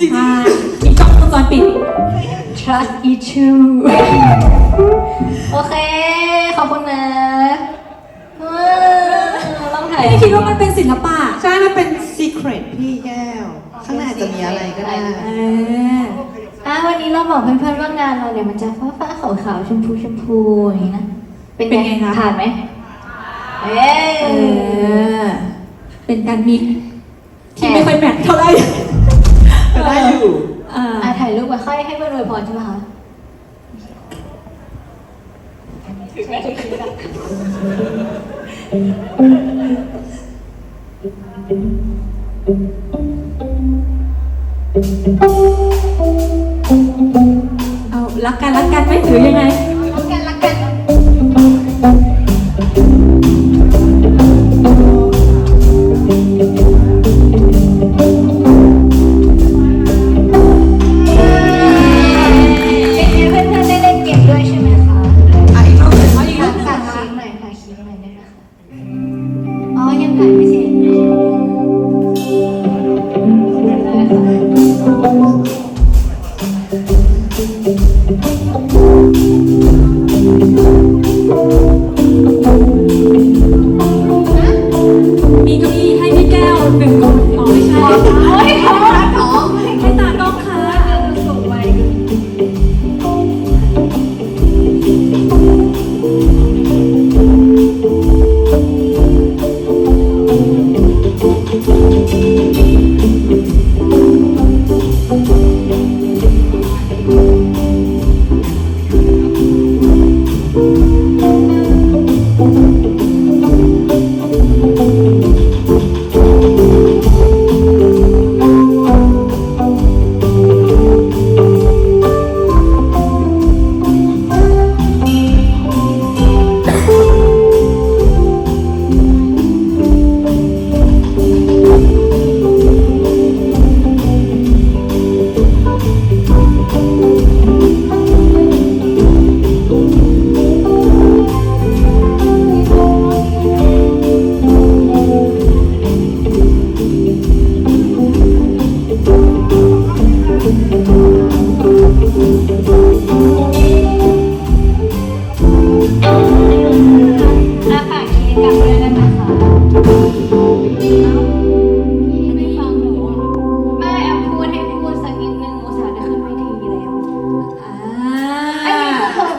จริงใช่มีกล้องวงจรปิด trust issue โอเค ขอบคุณนะเออลองถ่ายไม่คิดว่ามันเป็นศิลปะ ใช่ มันเป็น secret พี่แก้ว ข้างในอาจจะมีอะไรก็ได้เอออะวันนี้เราบอกเพื่อนๆว่างานเราเนี่ยมันจะฟ้าฟ้าขาวขาวๆชมพูชมพูอย่างนี้นะ เป็นเป็นไงคะผ่านไหมเอเอออเป็นการมิก ที่ไม่ค่อยแมทเท่าไหร่ก็ได้อยู่เอออะถ่ายรูปไว้ค่อยให้เพื่อนอวยพรใช่ไหมคะถึงแม้ถึงนี้นะเอารักกันรักกันไหมหรือยังไง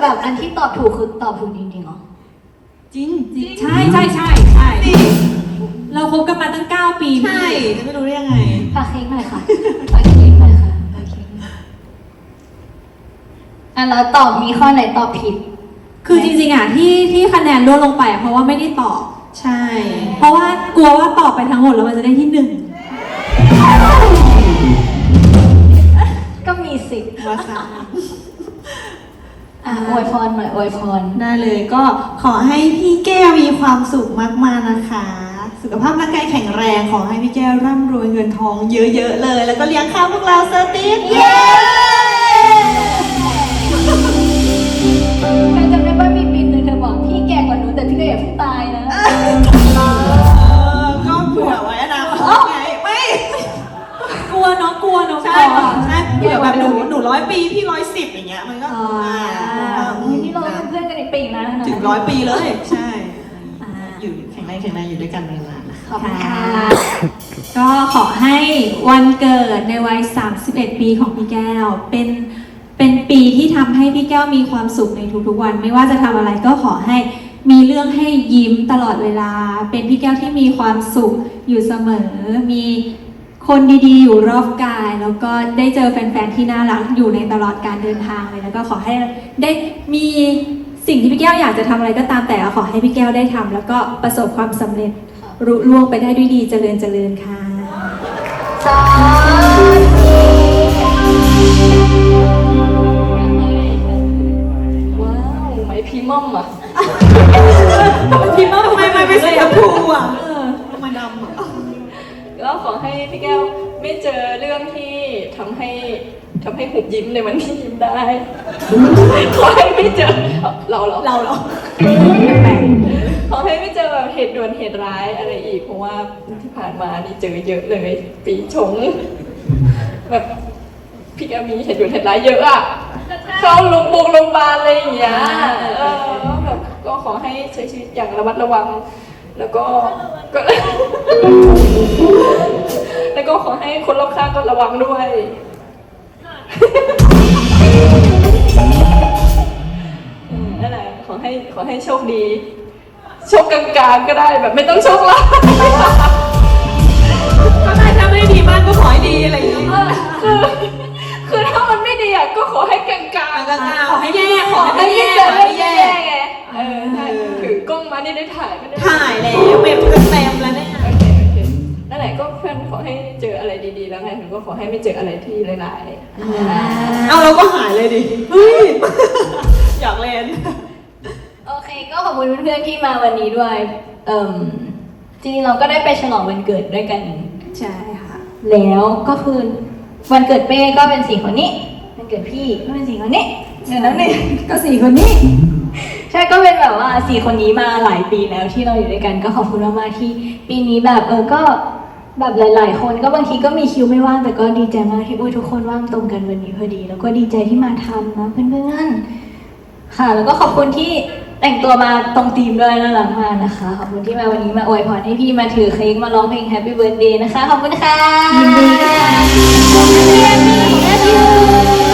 แบบอันที่ตอบถูกคือตอบถูกจริงๆเหรอจริงใช่ใช่ใช่ใช่เราคบกันมาตั้ง 9 ปีใช่จะไม่รู้ได้ยังไงฝากเค้กหน่อยค่ะฝากเค้กหน่อยค่ะฝากเค้กหน่อยอะแล้วตอบมีข้อไหนตอบผิด คือจริงๆอะที่ที่คะแนนร่วงลงไปอะเพราะว่าไม่ได้ตอบ ใช่ เพราะว่ากลัวว่าตอบไปทั้งหมดแล้วมันจะได้ที่หนึ่งก็มีสิทธิ์วาซา อะอวยพรหน่อยอวยพร ได้เลยก็ขอให้พี่แก้วมีความสุขมาก ๆ นะคะ สุขภาพร่างกายแข็งแรงขอให้พี่แก้วร่ำรวยเงินทองเยอะ ๆ เลย แล้วก็เลี้ยงข้าวพวกเราเซอร์ติสเย้เธอจำ ร้อยปีเลย ใช่อ่า อยู่แข็งแรงแข็งแรงอยู่ด้วยกันนานๆนะคะขอบคุณค่ะ ก็ขอให้วันเกิดในวัย 31 ปีของพี่แก้ว เป็น เป็นปีที่ทำให้พี่แก้วมีความสุขในทุกๆวัน ไม่ว่าจะทำอะไรก็ขอให้มีเรื่องให้ยิ้มตลอดเวลา เป็นพี่แก้วที่มีความสุขอยู่เสมอ มีคนดีๆ อยู่รอบกาย แล้วก็ได้เจอแฟนๆที่น่ารักอยู่ในตลอดการเดินทางเลย แล้วก็ขอให้ได้มี สิ่งที่พี่แก้วอยากจะทำอะไรก็ตามแต่ขอให้พี่แก้วได้ทำแล้วก็ประสบความสำเร็จรุล่วงไปได้ด้วยดีเจริญเจริญค่ะสาธุว้าวไหมพีม่อมอะพี่มากทำไมมันเป็นสีชมพูอะเออทำไมดำอะก็ขอให้พี่แก้วไม่เจอเรื่องที่ทำให้ ทำให้หุบยิ้มในวันที่ยิ้มได้ขอให้ไม่เจอเราเหรอเราเหรอขอให้ไม่เจอแบบเหตุด่วนเหตุร้ายอะไรอีก เพราะว่าที่ผ่านมานี่เจอเยอะเลยปีชง แบบพี่แกมีเหตุด่วนเหตุร้ายเยอะอะเข้าโรงพยาบาลโรงพยาบาลอะไรอย่างเงี้ยเออแบบก็ขอให้ใช้ชีวิตอย่างระมัดระวัง แล้วก็ก็แล้วก็ขอให้คนรอบข้างก็ระวังด้วยอืม นั่นแหละขอให้ขอให้โชคดี โชคกลางๆก็ได้แบบไม่ต้องโชคลาภก็ได้ถ้าไม่ดีมากก็ขอให้ดีอะไรอย่างงี้เออคือคือถ้ามันไม่ดีอะก็ขอให้กลางๆกลางๆขอให้แย่ขขออให้ให้แย่ไม่เจอขอเรื่อให้งแย่แย่ๆไงเออใช่ถือกล้องมานี่ได้ถ่ายไม่ได้ถ่ายแล้วเว็บก็เต็มแล้วเนี่ยโอเคโอเคนั่นแหละก็เพื่อนขอให้เจออะไรดีๆ แล้วไงถึงก็ขอให้ไม่เจออะไรที่ร้ายๆเอาเราก็หายเลยดิเฮ้ยอยากเล่น โอเคก็ขอบคุณเพื่อนๆที่มาวันนี้ด้วย เอ่มจริงๆเราก็ได้ไปฉลองวันเกิดด้วยกัน ใช่ค่ะ แล้วก็คือวันเกิดเป้ก็เป็นสีคนนี้วันเกิดพี่ก็เป็นสีคนนี้เดี๋ยวนั้นเนี่ยก็สี่คนนี้ ใช่ก็เป็นแบบว่าสี่คนนี้มาหลายปีแล้วที่เราอยู่ด้วยกันก็ขอบคุณมากๆที่ ปีนี้แบบเออก็ แบบหลาย ๆ คนก็บางทีก็มีคิวไม่ว่างแต่ก็ดีใจมากที่อุ้ยทุกคนว่างตรงกันวันนี้พอดี แล้วก็ดีใจที่มาทำนะเพื่อนๆค่ะ แล้วก็ขอบคุณที่แต่งตัวมาตรงธีมด้วยน่ารักมากนะคะ ขอบคุณที่มาวันนี้มาอวยพรให้พี่มาถือเค้กมาร้องเพลง Happy Birthday นะคะ ขอบคุณค่ะยินดีค่ะเพื่อนๆ